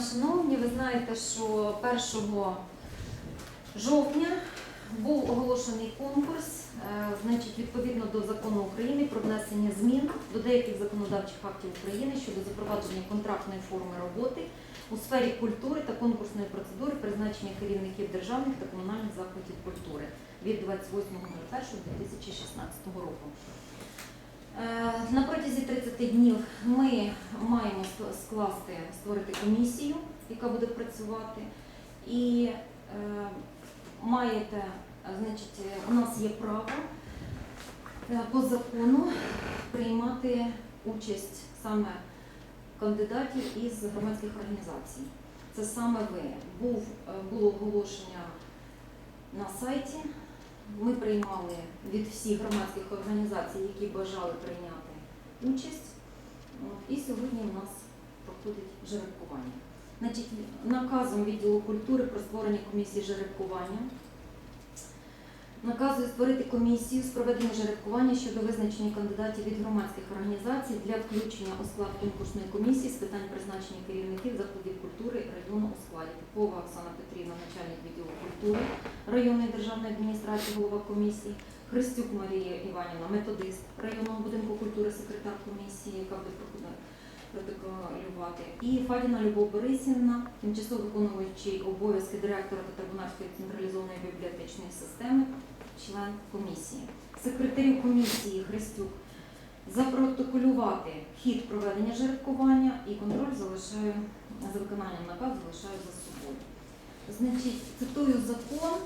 Шановні, ви знаєте, що 1 жовтня був оголошений конкурс, е, значить, відповідно до закону України про внесення змін до деяких законодавчих актів України щодо запровадження контрактної форми роботи у сфері культури та конкурсної процедури призначення керівників державних та комунальних закладів культури від 28.01.2016 року. Е, На протязі 30 днів ми маємо скласти, створити комісію, яка буде працювати. І е, маєте, значить, у нас є право е, по закону приймати участь саме кандидатів із громадських організацій. Це саме ви. Був, е, було оголошення на сайті. Ми приймали від всіх громадських організацій, які бажали прийняти участь. І сьогодні у нас проходить жеребкування. Значить, наказом відділу культури про створення комісії жеребкування. Наказує створити комісію з проведення жеребкування щодо визначення кандидатів від громадських організацій для включення у склад конкурсної комісії з питань призначення керівників закладів культури району у складі. Попова Оксана Петрівна, начальник відділу культури районної державної адміністрації, голова комісії, Христюк Марія Іванівна, методист районного будинку культури, секретар комісії, яка буде протоколювати. І Фадіна Любов Борисівна, тимчасово виконуючий обов'язки директора Татарбунарської централізованої бібліотечної системи, член комісії. Секретарю комісії Христюк запротоколювати хід проведення жеребкування і контроль залишаю за виконанням наказу залишаю за собою. Значить, цитую закон.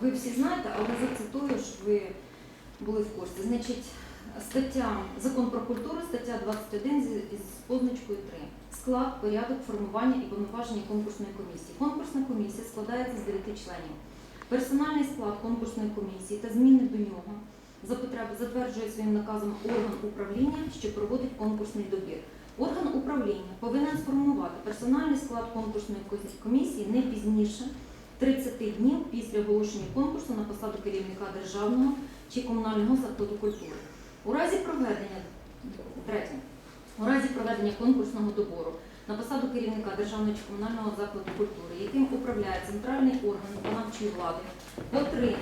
Ви всі знаєте, але зацитую, щоб ви були в курсі. Значить, стаття Закон про культуру, стаття 21 з позначкою 3. Склад, порядок, формування і повноваження конкурсної комісії. Конкурсна комісія складається з 9 членів. Персональний склад конкурсної комісії та зміни до нього за потреби затверджує своїм наказом орган управління, що проводить конкурсний добір. Орган управління повинен сформувати персональний склад конкурсної комісії не пізніше 30 днів після оголошення конкурсу на посаду керівника державного чи комунального закладу культури. У разі проведення третє, у разі проведення конкурсного добору на посаду керівника державного чи комунального закладу культури, яким управляє центральний орган виконавчої влади, по три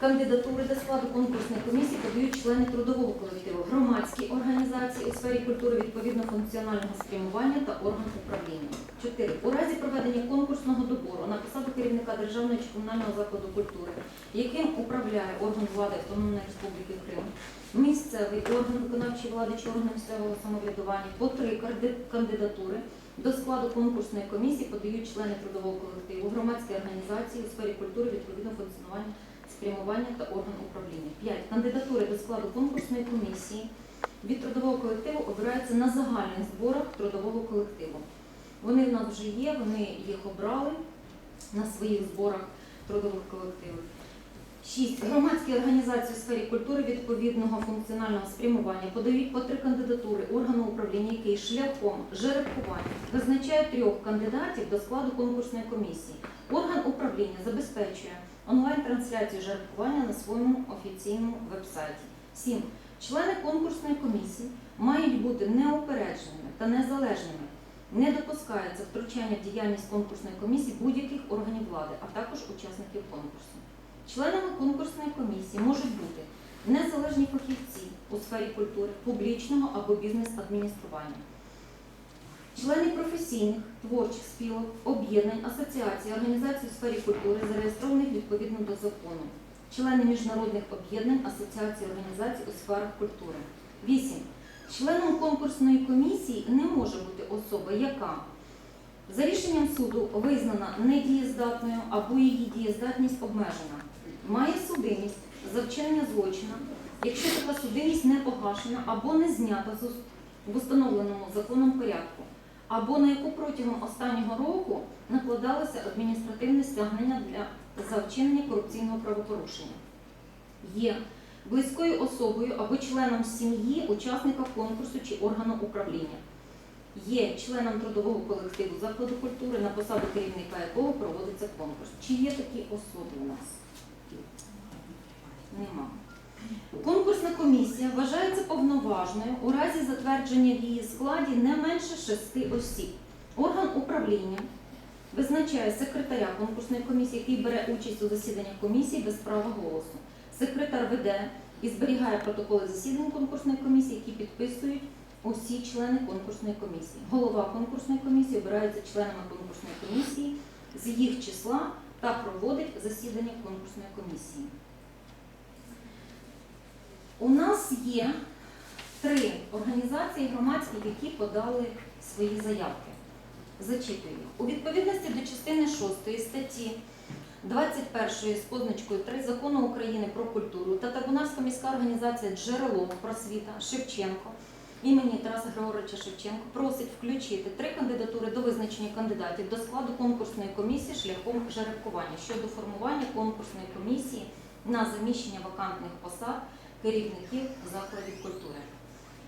кандидатури до складу конкурсної комісії подають члени трудового колективу, громадські організації у сфері культури відповідно функціонального спрямування та орган управління. 4. У разі проведення конкурсного добору на посаду керівника державного чи комунального закладу культури, яким управляє орган влади Автономної Республіки Крим, місцевий орган виконавчої влади чи орган місцевого самоврядування, по три кандидатури до складу конкурсної комісії подають члени трудового колективу, громадські організації у сфері культури відповідно функціонування спрямування та орган управління. 5. Кандидатури до складу конкурсної комісії від трудового колективу обираються на загальних зборах трудового колективу. Вони в нас вже є, вони їх обрали на своїх зборах трудових колективів. 6. Громадські організації у сфері культури відповідного функціонального спрямування подають по три кандидатури органу управління, який шляхом жеребкування визначає трьох кандидатів до складу конкурсної комісії. Орган управління забезпечує онлайн-трансляцію жеребкування на своєму офіційному вебсайті. 7. Члени конкурсної комісії мають бути неупередженими та незалежними. Не допускається втручання в діяльність конкурсної комісії будь-яких органів влади, а також учасників конкурсу. Членами конкурсної комісії можуть бути незалежні фахівці у сфері культури, публічного або бізнес-адміністрування, члени професійних, творчих спілок, об'єднань, асоціацій, організацій у сфері культури, зареєстрованих відповідно до закону, члени міжнародних об'єднань, асоціацій, організацій у сферах культури. 8. Членом конкурсної комісії не може бути особа, яка за рішенням суду визнана недієздатною або її дієздатність обмежена, має судимість за вчинення злочина, якщо така судимість не погашена або не знята в установленому законом порядку, або на яку протягом останнього року накладалося адміністративне стягнення для за вчинення корупційного правопорушення. Є близькою особою або членом сім'ї учасника конкурсу чи органу управління. Є членом трудового колективу закладу культури, на посаду керівника якого проводиться конкурс. Чи є такі особи у нас? Нема. Конкурсна комісія вважається повноважною у разі затвердження в її складі не менше шести осіб. Орган управління визначає секретаря конкурсної комісії, який бере участь у засіданнях комісії без права голосу. Секретар веде і зберігає протоколи засідань конкурсної комісії, які підписують усі члени конкурсної комісії. Голова конкурсної комісії обирається членами конкурсної комісії з їх числа та проводить засідання конкурсної комісії. У нас є три організації громадські, які подали свої заявки. Зачитую. У відповідності до частини 6 статті 21 з позначкою 3 закону України про культуру та Табунарська міська організація Джерело просвіта Шевченко імені Тараса Григоровича Шевченко просить включити три кандидатури до визначення кандидатів до складу конкурсної комісії шляхом жеребкування щодо формування конкурсної комісії на заміщення вакантних посад керівників закладів культури.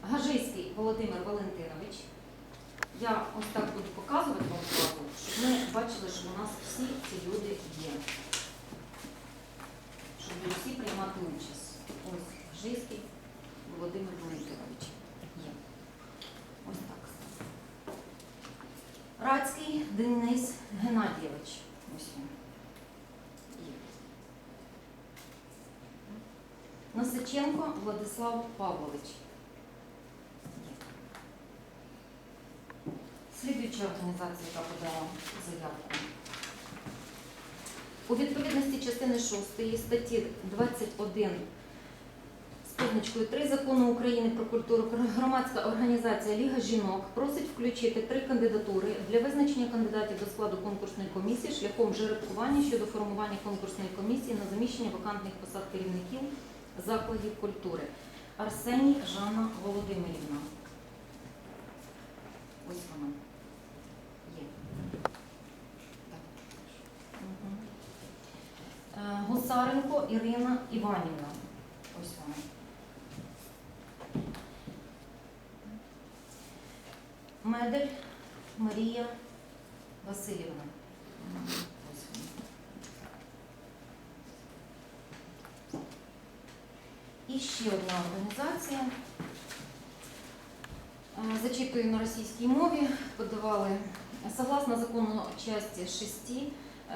Гажийський Володимир Валентинович. Я ось так буду показувати вам зразу, щоб ми бачили, що у нас всі ці люди є. Щоб всі приймати участь. Ось Гажийський Володимир Валентинович є. Ось так. Рацький Денис Геннадійович. Ось він. Є. Насиченко Владислав Павлович. Слідуюча організація, яка подала заявку. У відповідності частини 6 статті 21 з позначкою 3 закону України про культуру громадська організація Ліга жінок просить включити три кандидатури для визначення кандидатів до складу конкурсної комісії шляхом жеребкування щодо формування конкурсної комісії на заміщення вакантних посад керівників закладів культури. Арсеній Жанна Володимирівна. Ось вона. Є. Так. Е, Гусаренко Ірина Іванівна. Ось вона. Медель Марія Васильівна. Ось вона. І ще одна організація. Е, Зачитую на російській мові. Подавали согласно закону части 6,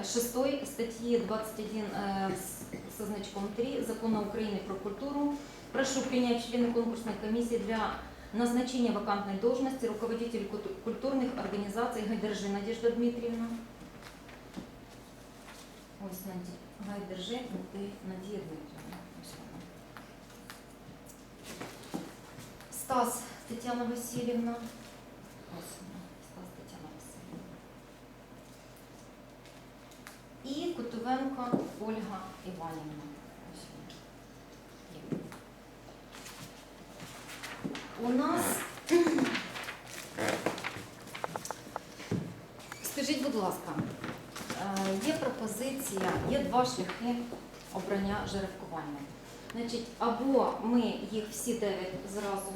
6 статьи 21 э, с- со значком 3 Закона Украины про культуру. Прошу принять члены конкурсной комиссии для назначения вакантной должности руководитель культу- культурных организаций Гайдержи Надежда Дмитриевна. Ось Наді- Гайдержи Наді- Надія Стас Тетяна Васильівна. Ось Стас Тетяна Васильівна. І Котовенко Ольга Іванівна. У нас скажіть, будь ласка, е, є пропозиція, є два шляхи обрання жеребкування. Значить, або ми їх всі дев'ять зразу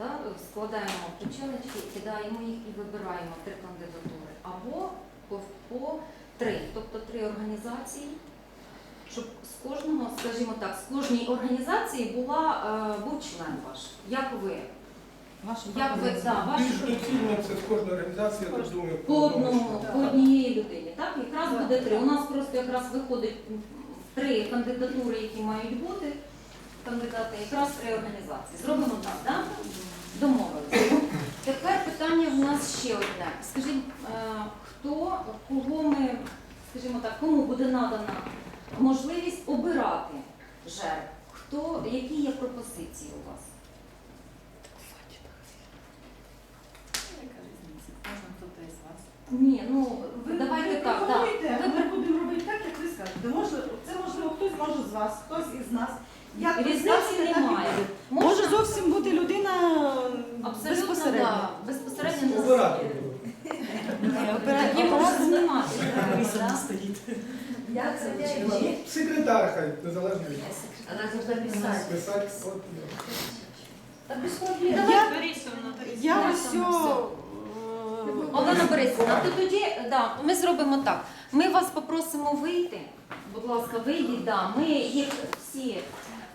да, складаємо печеночки, кидаємо їх і вибираємо три кандидатури, або по, по три, тобто три організації, щоб з кожного, скажімо так, з кожній організації була, е, був член ваш. Як ви? Ваша Як ви да, ваш Більш доцільно це з кожної організації, я так думаю, по одному, по однієї людині. Так, якраз буде три. У нас просто якраз виходить три кандидатури, які мають бути. Кандидати, якраз три організації. Зробимо так, так? Домовилися. Тепер питання в нас ще одне. Скажіть, е, хто, кого ми, скажімо так, кому буде надана можливість обирати жертв? Хто, які є пропозиції у вас. Ні, ну Ви, давайте ви так. так. ми будемо робити так, як ви скажете. Може, це можливо хтось може з вас, хтось із нас. Як Різниці скажете, так і немає. буде. Може зовсім бути людина абсолютно безпосередньо. да, безпосередньо на Обирати суді. буду. Ні, обирати- Такі знімати. да? Як це вчить? Секретар хай, незалежно від Вона завжди писати. писати. от, Та без проблем. Я, я ось е, Олена Борисівна, то тоді да, ми зробимо так. Ми вас попросимо вийти. Будь ласка, вийдіть, да. ми їх всі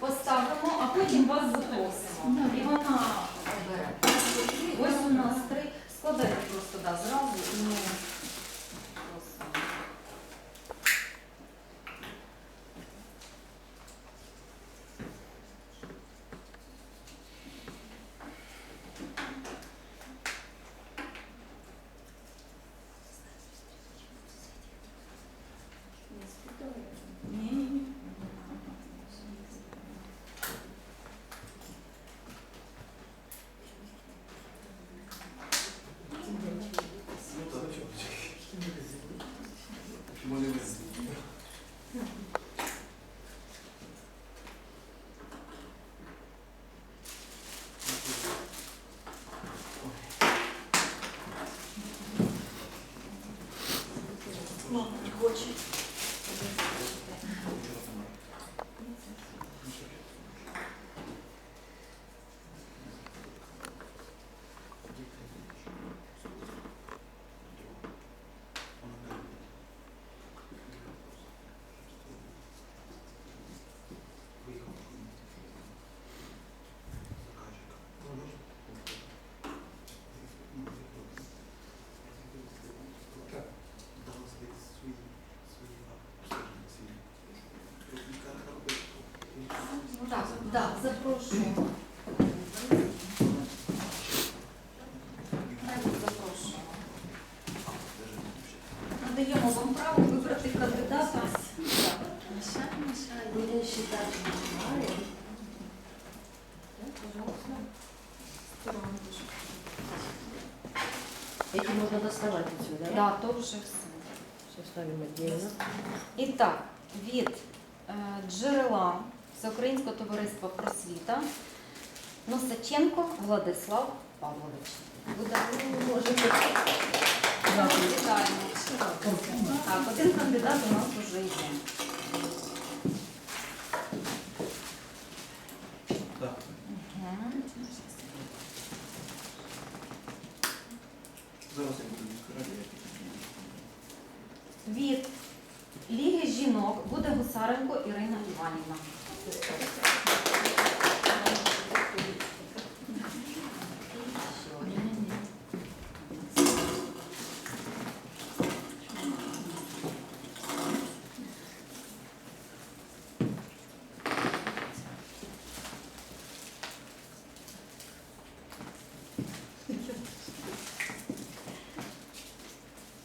поставимо, а потім вас запросимо. І вона обере. Ось у нас три. Складайте просто да, зразу і ми Мама не хоче. Так, да, запрошую. Запрошуємо. Надаємо вам право вибрати кандидата. Мешай, мешай. Будемо считати. Эти можно доставать отсюда, да? Да, то вже все. І так, від е, джерела Всеукраїнського товариства просвіта Носаченко Владислав Павлович. Буде вітаємо. Так, один кандидат у нас вже є. Мгм. Зараз я. Від Ліги жінок буде Гусаренко Ірина Іванівна.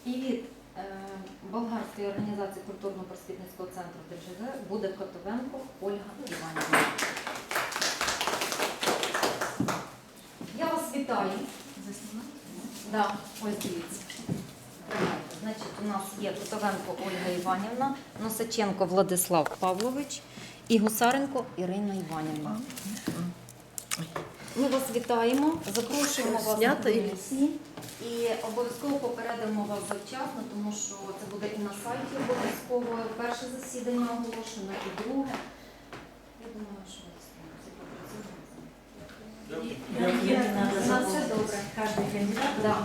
І від е, болгарської організації культурно-просвітницького центру ДЖГ буде Котовенко Ольга Іванівна. Я вас вітаю. Да, ось дивіться. Значить, у нас є Котовенко Ольга Іванівна, Носаченко Владислав Павлович і Гусаренко Ірина Іванівна. Ми вас вітаємо, запрошуємо вас на комісії і обов'язково попередимо вас завчасно, тому що це буде і на сайті обов'язково перше засідання оголошено, і друге. Я думаю, що ви всі попрацюємо. На все добре. Кожен кандидат